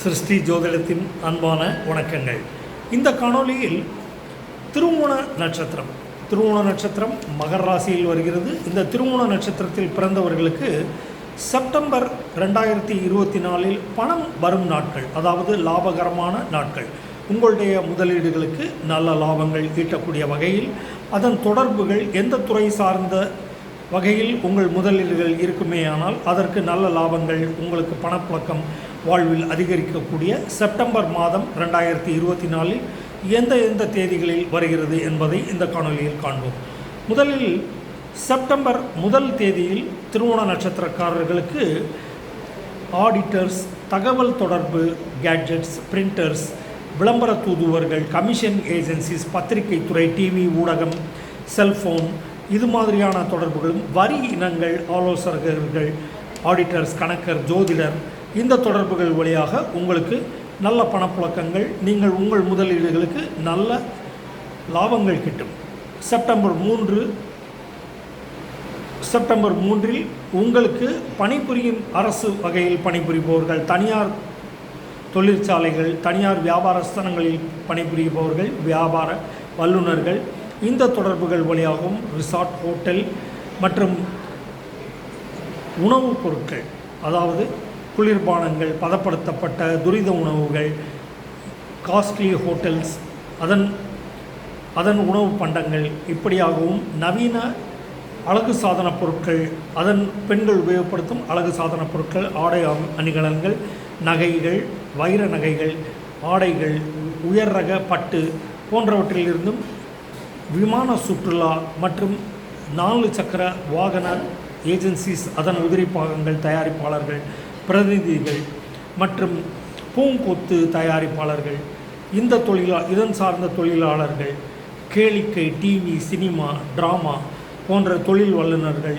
சிருஷ்டி ஜோதிடத்தின் அன்பான வணக்கங்கள். இந்த காணொளியில் திருவோண நட்சத்திரம் திருவோண நட்சத்திரம் மகர ராசியில் வருகிறது. இந்த திருவோண நட்சத்திரத்தில் பிறந்தவர்களுக்கு செப்டம்பர் ரெண்டாயிரத்தி இருபத்தி நாலில் பணம் வரும் நாட்கள் அதாவது லாபகரமான நாட்கள். உங்களுடைய முதலீடுகளுக்கு நல்ல லாபங்கள் ஈட்டக்கூடிய வகையில் அதன் தொடர்புகள் எந்த துறை சார்ந்த வகையில் உங்கள் முதலீடுகள் இருக்குமேயானால் அதற்கு நல்ல லாபங்கள் உங்களுக்கு பணப்புழக்கம் வாழ்வில் அதிகரிக்கக்கூடிய செப்டம்பர் மாதம் ரெண்டாயிரத்தி இருபத்தி நாலில் எந்த எந்த தேதிகளில் வருகிறது என்பதை இந்த காணொலியில் காண்போம். முதலில் செப்டம்பர் முதல் தேதியில் திருவோண நட்சத்திரக்காரர்களுக்கு ஆடிட்டர்ஸ் தகவல் தொடர்பு கேட்ஜெட்ஸ் பிரிண்டர்ஸ் விளம்பர தூதுவர்கள் கமிஷன் ஏஜென்சிஸ் பத்திரிகை துறை டிவி ஊடகம் செல்ஃபோன் இது மாதிரியான தொடர்புகளும் வரி இனங்கள் ஆலோசகர்கள் ஆடிட்டர்ஸ் கணக்கர் ஜோதிடர் இந்த தொடர்புகள் வழியாக உங்களுக்கு நல்ல பணப்புழக்கங்கள் நீங்கள் உங்கள் முதலீடுகளுக்கு நல்ல லாபங்கள் கிட்டும். செப்டம்பர் மூன்று செப்டம்பர் மூன்றில் உங்களுக்கு பணிபுரியும் அரசு வகையில் பணிபுரிபவர்கள் தனியார் தொழிற்சாலைகள் தனியார் வியாபார ஸ்தலங்களில் பணிபுரிபவர்கள் வியாபார வல்லுநர்கள் இந்த தொடர்புகள் வழியாகவும் ரிசார்ட் ஹோட்டல் மற்றும் உணவுப் பொருட்கள் அதாவது குளிர்பானங்கள் பதப்படுத்தப்பட்ட துரித உணவுகள் காஸ்ட்லி ஹோட்டல்ஸ் அதன் அதன் உணவு பண்டங்கள் இப்படியாகவும் நவீன அழகு சாதன பொருட்கள் அதன் பெண்கள் உபயோகப்படுத்தும் அழகு சாதன பொருட்கள் ஆடை அணிகலன்கள் நகைகள் வைர நகைகள் ஆடைகள் உயர் ரக பட்டு போன்றவற்றிலிருந்தும் விமான சுற்றுலா மற்றும் நாலு சக்கர வாகன ஏஜென்சிஸ் அதன் உதிரி பாகங்கள் தயாரிப்பாளர்கள் பிரதிநிதிகள் மற்றும் பூங்கொத்து தயாரிப்பாளர்கள் இந்த தொழிலா இதன் சார்ந்த தொழிலாளர்கள் கேளிக்கை டிவி சினிமா டிராமா போன்ற தொழில் வல்லுநர்கள்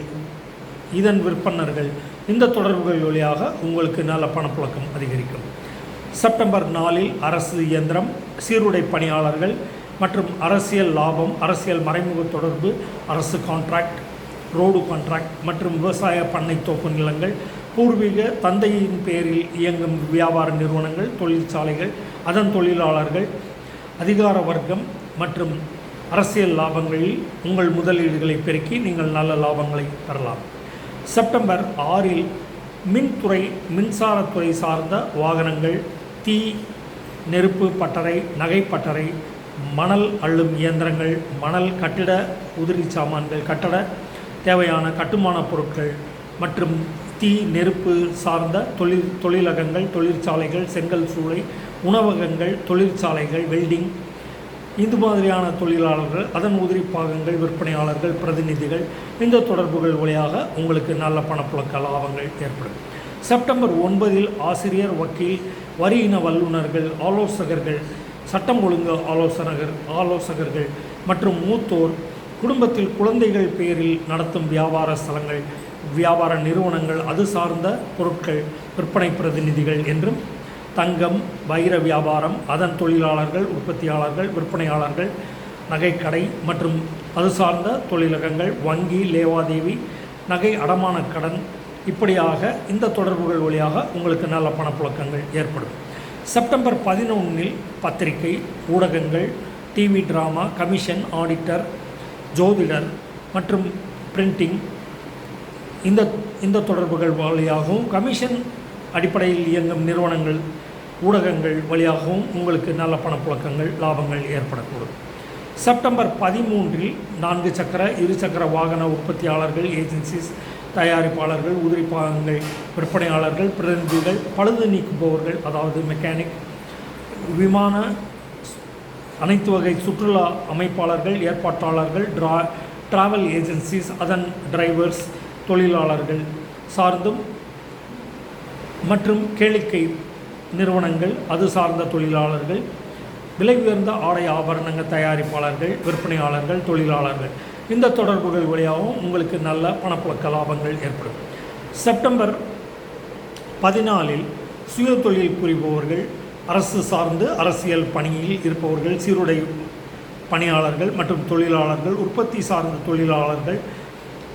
இதன் விற்பனர்கள். இந்த தொடர்புகள் வழியாக உங்களுக்கு நல்ல பணப்புழக்கம் அதிகரிக்கும். செப்டம்பர் நாலில் அரசு இயந்திரம் சீருடை பணியாளர்கள் மற்றும் அரசியல் லாபம் அரசியல் மறைமுக தொடர்பு அரசு கான்ட்ராக்ட் ரோடு கான்ட்ராக்ட் மற்றும் விவசாய பண்ணை தோப்பு நிலங்கள் பூர்வீக தந்தையின் பேரில் இயங்கும் வியாபார நிறுவனங்கள் தொழிற்சாலைகள் அதன் தொழிலாளர்கள் அதிகார வர்க்கம் மற்றும் அரசியல் லாபங்களில் உங்கள் முதலீடுகளை பெருக்கி நீங்கள் நல்ல லாபங்களை பெறலாம் செப்டம்பர் ஆறில் மின்துறை மின்சாரத்துறை சார்ந்த வாகனங்கள் தீ நெருப்பு பட்டறை நகை பட்டறை மணல் அள்ளும் இயந்திரங்கள் மணல் கட்டிட உதிரி சாமான்கள் கட்டட தேவையான கட்டுமான பொருட்கள் மற்றும் தீ நெருப்பு சார்ந்த தொழில் தொழிலகங்கள் தொழிற்சாலைகள் செங்கல் சூளை உணவகங்கள் தொழிற்சாலைகள் வெல்டிங் இது மாதிரியான தொழிலாளர்கள் அதன் உதிரி பாகங்கள் விற்பனையாளர்கள் பிரதிநிதிகள் இந்த தொடர்புகள் வழியாக உங்களுக்கு நல்ல பணப்புழக்க லாபங்கள் ஏற்படும். செப்டம்பர் ஒன்பதில் ஆசிரியர் வக்கீல் வரி இன வல்லுநர்கள் ஆலோசகர்கள் சட்டம் ஒழுங்கு ஆலோசகர் ஆலோசகர்கள் மற்றும் மூத்தோர் குடும்பத்தில் குழந்தைகள் பேரில் நடத்தும் வியாபார ஸ்தலங்கள் வியாபார நிறுவனங்கள் அது சார்ந்த பொருட்கள் விற்பனை பிரதிநிதிகள் என்றும் தங்கம் வைர வியாபாரம் அதன் தொழிலாளர்கள் உற்பத்தியாளர்கள் விற்பனையாளர்கள் நகைக்கடை மற்றும் அது சார்ந்த தொழிலகங்கள் வங்கி லேவாதேவி நகை அடமான கடன் இப்படியாக இந்த தொடர்புகள் வழியாக உங்களுக்கு நல்ல பணப்புழக்கங்கள் ஏற்படும். செப்டம்பர் பதினொன்றில் பத்திரிகை ஊடகங்கள் டிவி ட்ராமா கமிஷன் ஆடிட்டர் ஜோதிடர் மற்றும் பிரிண்டிங் இந்த இந்த தொடர்புகள் வழியாகவும் கமிஷன் அடிப்படையில் இயங்கும் நிறுவனங்கள் ஊடகங்கள் வழியாகவும் உங்களுக்கு நல்ல பணப்புழக்கங்கள் லாபங்கள் ஏற்படக்கூடும். செப்டம்பர் பதிமூன்றில் நான்கு சக்கர இரு சக்கர வாகன உற்பத்தியாளர்கள் ஏஜென்சிஸ் தயாரிப்பாளர்கள் உதிரி பாகங்கள் விற்பனையாளர்கள் பிரதிநிதிகள் பழுது நீக்குபவர்கள் அதாவது மெக்கானிக் விமான அனைத்து வகை சுற்றுலா அமைப்பாளர்கள் ஏற்பாட்டாளர்கள் ட்ரா ட்ராவல் ஏஜென்சிஸ் அதன் டிரைவர்ஸ் தொழிலாளர்கள் சார்ந்தும் மற்றும் கேளிக்கை நிறுவனங்கள் அது சார்ந்த தொழிலாளர்கள் விலை உயர்ந்த ஆடை ஆபரணங்கள் தயாரிப்பாளர்கள் விற்பனையாளர்கள் தொழிலாளர்கள். இந்த தொடர்புகள் வழியாகவும் உங்களுக்கு நல்ல பணப்புழக்க லாபங்கள் ஏற்படும். செப்டம்பர் பதினாலில் சுய தொழில் புரிபவர்கள் அரசு சார்ந்து அரசியல் பணியில் இருப்பவர்கள் சீருடை பணியாளர்கள் மற்றும் தொழிலாளர்கள் உற்பத்தி சார்ந்த தொழிலாளர்கள்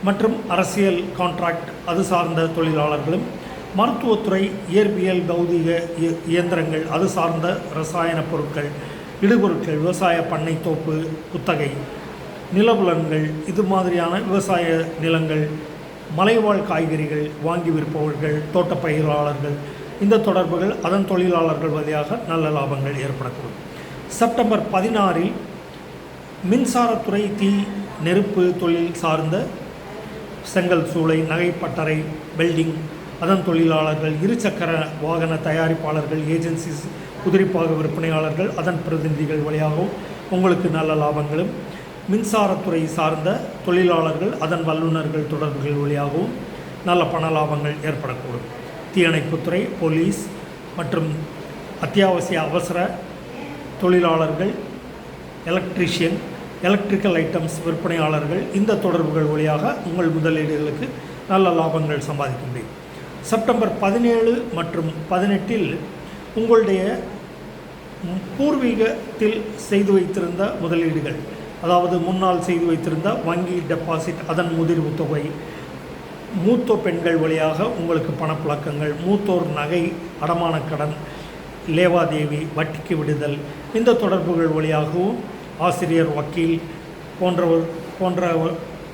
மற்றும் அரசியல் கான்ட்ராக்ட் அது சார்ந்த தொழிலாளர்களும் மருத்துவத்துறை இயற்பியல் பௌதிக இய- இயந்திரங்கள் அது சார்ந்த ரசாயன பொருட்கள் இடுபொருட்கள் விவசாய பண்ணை தோப்பு குத்தகை நிலபுலன்கள் இது மாதிரியான விவசாய நிலங்கள் மலைவாழ் காய்கறிகள் வாங்கி விற்பவர்கள் தோட்டப்பயிராளர்கள் இந்த தொடர்புகள் அதன் தொழிலாளர்கள் வழியாக நல்ல லாபங்கள் ஏற்படக்கூடும். செப்டம்பர் பதினாறில் மின்சாரத்துறை தீ நெருப்பு தொழில் சார்ந்த செங்கல் சூளை நகைப்பட்டறை வெல்டிங் அதன் தொழிலாளர்கள் இருசக்கர வாகன தயாரிப்பாளர்கள் ஏஜென்சிஸ் குதிரைப்பாக விற்பனையாளர்கள் அதன் பிரதிநிதிகள் வழியாகவும் உங்களுக்கு நல்ல லாபங்களும். மின்சாரத்துறை சார்ந்த தொழிலாளர்கள் அதன் வல்லுநர்கள் தொடர்புகள் வழியாகவும் நல்ல பண லாபங்கள் ஏற்படக்கூடும். தீயணைப்புத்துறை போலீஸ் மற்றும் அத்தியாவசிய அவசர தொழிலாளர்கள் எலக்ட்ரீஷியன் எலக்ட்ரிக்கல் ஐட்டம்ஸ் விற்பனையாளர்கள் இந்த தொடர்புகள் வழியாக உங்கள் முதலீடுகளுக்கு நல்ல லாபங்கள் சம்பாதிக்க முடியும். செப்டம்பர் பதினேழு மற்றும் பதினெட்டில் உங்களுடைய பூர்வீகத்தில் செய்து வைத்திருந்த முதலீடுகள் அதாவது முன்னால் செய்து வைத்திருந்த வங்கி டெபாசிட் அதன் முதிர்வு தொகை மூத்தோ பெண்கள் வழியாக உங்களுக்கு பணப்புழக்கங்கள் மூத்தோர் நகை அடமான கடன் லேவாதேவி வட்டிக்கு விடுதல் இந்த தொடர்புகள் வழியாகவும் ஆசிரியர் வக்கீல் போன்றவர் போன்ற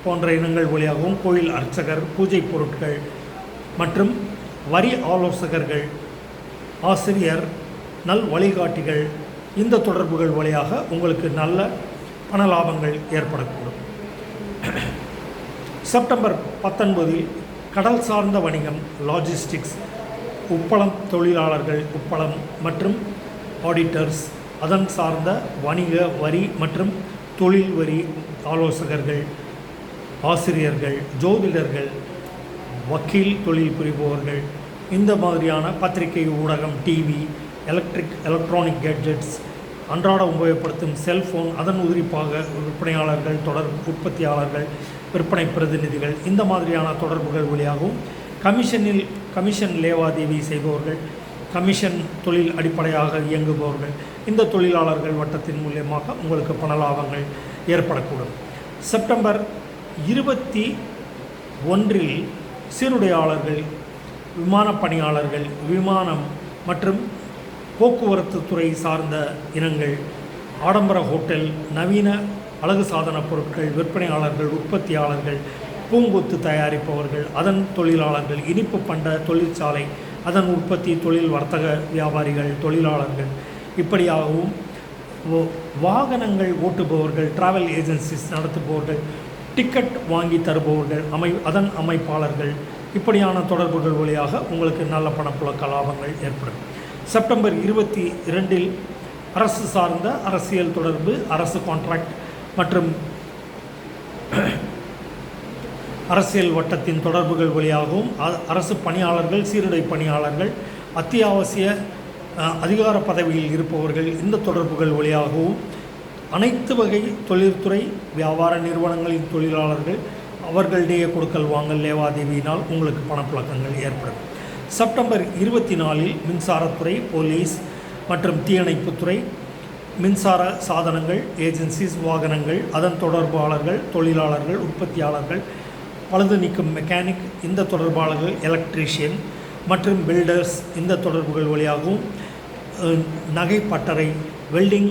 போன்ற இனங்கள் வழியாகவும் கோயில் அர்ச்சகர் பூஜை பொருட்கள் மற்றும் வரி ஆலோசகர்கள் ஆசிரியர் நல் வழிகாட்டிகள் இந்த தொடர்புகள் வழியாக உங்களுக்கு நல்ல பண லாபங்கள் ஏற்படக்கூடும். செப்டம்பர் பத்தொன்பதில் கடல் சார்ந்த வணிகம் லாஜிஸ்டிக்ஸ் உப்பளம் தொழிலாளர்கள் உப்பளம் மற்றும் ஆடிட்டர்ஸ் அதன் சார்ந்த வணிக வரி மற்றும் தொழில் வரி ஆலோசகர்கள் ஆசிரியர்கள் ஜோதிடர்கள் வக்கீல் தொழில் புரிபவர்கள் இந்த மாதிரியான பத்திரிகை ஊடகம் டிவி எலக்ட்ரிக் எலக்ட்ரானிக் கேட்ஜெட்ஸ் அன்றாட உபயோகப்படுத்தும் செல்ஃபோன் அதன் உதிரிப்பாக விற்பனையாளர்கள் தொடர் உற்பத்தியாளர்கள் விற்பனை பிரதிநிதிகள் இந்த மாதிரியான தொடர்புகள் வழியாகவும் கமிஷனில் கமிஷன் லேவாதேவி செய்பவர்கள் கமிஷன் தொழில் அடிப்படையாக இயங்குபவர்கள் இந்த தொழிலாளர்கள் வட்டத்தின் மூலியமாக உங்களுக்கு பண லாபங்கள் ஏற்படக்கூடும். செப்டம்பர் இருபத்தி ஒன்றில் சீருடையாளர்கள் விமான பணியாளர்கள் விமானம் மற்றும் போக்குவரத்து துறை சார்ந்த இனங்கள் ஆடம்பர ஹோட்டல் நவீன அழகு சாதன பொருட்கள் விற்பனையாளர்கள் உற்பத்தியாளர்கள் பூங்கொத்து தயாரிப்பவர்கள் அதன் தொழிலாளர்கள் இனிப்பு பண்ட தொழிற்சாலை அதன் உற்பத்தி தொழில் வர்த்தக வியாபாரிகள் தொழிலாளர்கள். இப்படியாகவும் வாகனங்கள் ஓட்டுபவர்கள் டிராவல் ஏஜென்சிஸ் நடத்துபவர்கள் டிக்கெட் வாங்கி தருபவர்கள் அமை அதன் அமைப்பாளர்கள். இப்படியான தொடர்புகள் வழியாக உங்களுக்கு நல்ல பணப்புழக்க லாபங்கள் ஏற்படும். செப்டம்பர் இருபத்தி இரண்டில் அரசு சார்ந்த அரசியல் தொடர்பு அரசு கான்ட்ராக்ட் மற்றும் அரசியல் வட்டத்தின் தொடர்புகள் வழியாகவும் அ- அரசு பணியாளர்கள் சீருடை பணியாளர்கள் அத்தியாவசிய அதிகார பதவியில் இருப்பவர்கள் இந்த தொடர்புகள் வழியாகவும் அனைத்து வகை தொழில்துறை வியாபார நிறுவனங்களின் தொழிலாளர்கள் அவர்களுடைய கொடுக்கல் வாங்கல் லேவாதேவியினால் உங்களுக்கு பணப்புழக்கங்கள் ஏற்படும். செப்டம்பர் இருபத்தி நாலில் மின்சாரத்துறை போலீஸ் மற்றும் தீயணைப்புத்துறை மின்சார சாதனங்கள் ஏஜென்சிஸ் வாகனங்கள் அதன் தொடர்பாளர்கள் தொழிலாளர்கள் உற்பத்தியாளர்கள் பழுது நீக்கும் மெக்கானிக் இந்த தொடர்பாளர்கள் எலக்ட்ரீஷியன் மற்றும் பில்டர்ஸ் இந்த தொடர்புகள் வழியாகவும் நகை பட்டறை வெல்டிங்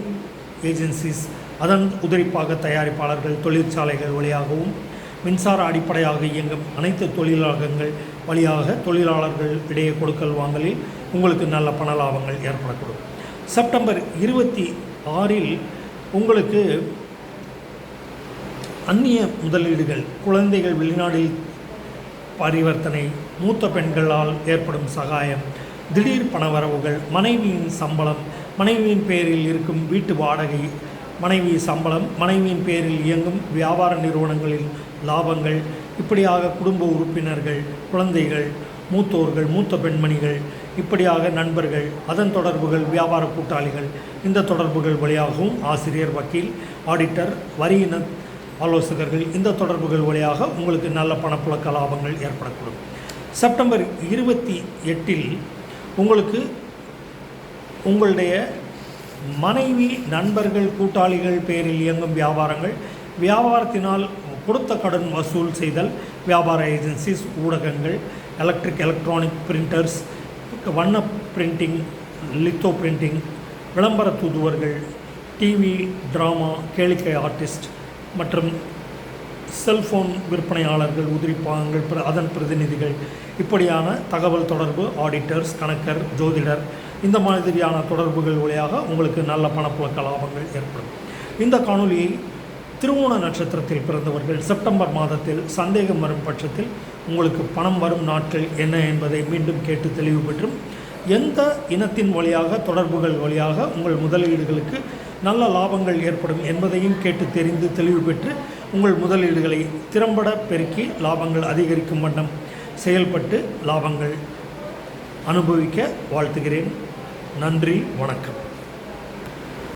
ஏஜென்சிஸ் அதன் உதிரிப்பாக தயாரிப்பாளர்கள் தொழிற்சாலைகள் வழியாகவும் மின்சார அடிப்படையாக இயங்கும் அனைத்து தொழிலாளர்கள் வழியாக தொழிலாளர்கள் இடையே கொடுக்கல் வாங்கலில் உங்களுக்கு நல்ல பண லாபங்கள் ஏற்படக்கூடும். செப்டம்பர் இருபத்தி ஆறில் உங்களுக்கு அந்நிய முதலீடுகள் குழந்தைகள் வெளிநாடில் பரிவர்த்தனை மூத்த பெண்களால் ஏற்படும் சகாயம் திடீர் பணவரவுகள் மனைவியின் சம்பளம் மனைவியின் பேரில் இருக்கும் வீட்டு வாடகை மனைவி சம்பளம் மனைவியின் பேரில் இயங்கும் வியாபார நிறுவனங்களில் லாபங்கள் இப்படியாக குடும்ப உறுப்பினர்கள் குழந்தைகள் மூத்தோர்கள் மூத்த பெண்மணிகள் இப்படியாக நண்பர்கள் அதன் தொடர்புகள் வியாபார கூட்டாளிகள் இந்த தொடர்புகள் வழியாகவும் ஆசிரியர் வக்கீல் ஆடிட்டர் வரியின ஆலோசகர்கள் இந்த தொடர்புகள் வழியாக உங்களுக்கு நல்ல பணப்புழக்க லாபங்கள் ஏற்படக்கூடும். செப்டம்பர் இருபத்தி எட்டில் உங்களுக்கு உங்களுடைய மனைவி நண்பர்கள் கூட்டாளிகள் பேரில் இயங்கும் வியாபாரங்கள் வியாபாரத்தினால் கொடுத்த கடன் வசூல் செய்தல் வியாபார ஏஜென்சிஸ் ஊடகங்கள் எலக்ட்ரிக் எலக்ட்ரானிக் பிரிண்டர்ஸ் வண்ண பிரிண்டிங் லித்தோ பிரிண்டிங் விளம்பர தூதுவர்கள் டிவி ட்ராமா கேளிக்கை ஆர்டிஸ்ட் மற்றும் செல்போன் விற்பனையாளர்கள் உதிரிப்பாகங்கள் பிர- அதன் பிரதிநிதிகள் இப்படியான தகவல் தொடர்பு ஆடிட்டர்ஸ் கணக்கர் ஜோதிடர் இந்த மாதிரியான தொடர்புகள் வழியாக உங்களுக்கு நல்ல பணப்புழக்க லாபங்கள் ஏற்படும். இந்த காணொலியை திருவோண நட்சத்திரத்தில் பிறந்தவர்கள் செப்டம்பர் மாதத்தில் சந்தேகம் வரும் பட்சத்தில் உங்களுக்கு பணம் வரும் நாட்கள் என்ன என்பதை மீண்டும் கேட்டு தெளிவு பெற்றும் எந்த இனத்தின் வழியாக தொடர்புகள் வழியாக உங்கள் முதலீடுகளுக்கு நல்ல லாபங்கள் ஏற்படும் என்பதையும் கேட்டு தெரிந்து தெளிவு பெற்று உங்கள் முதலீடுகளை திறம்பட பெருக்கி லாபங்கள் அதிகரிக்கும் வண்ணம் செயல்பட்டு லாபங்கள் அனுபவிக்க வாழ்த்துகிறேன். நன்றி வணக்கம்.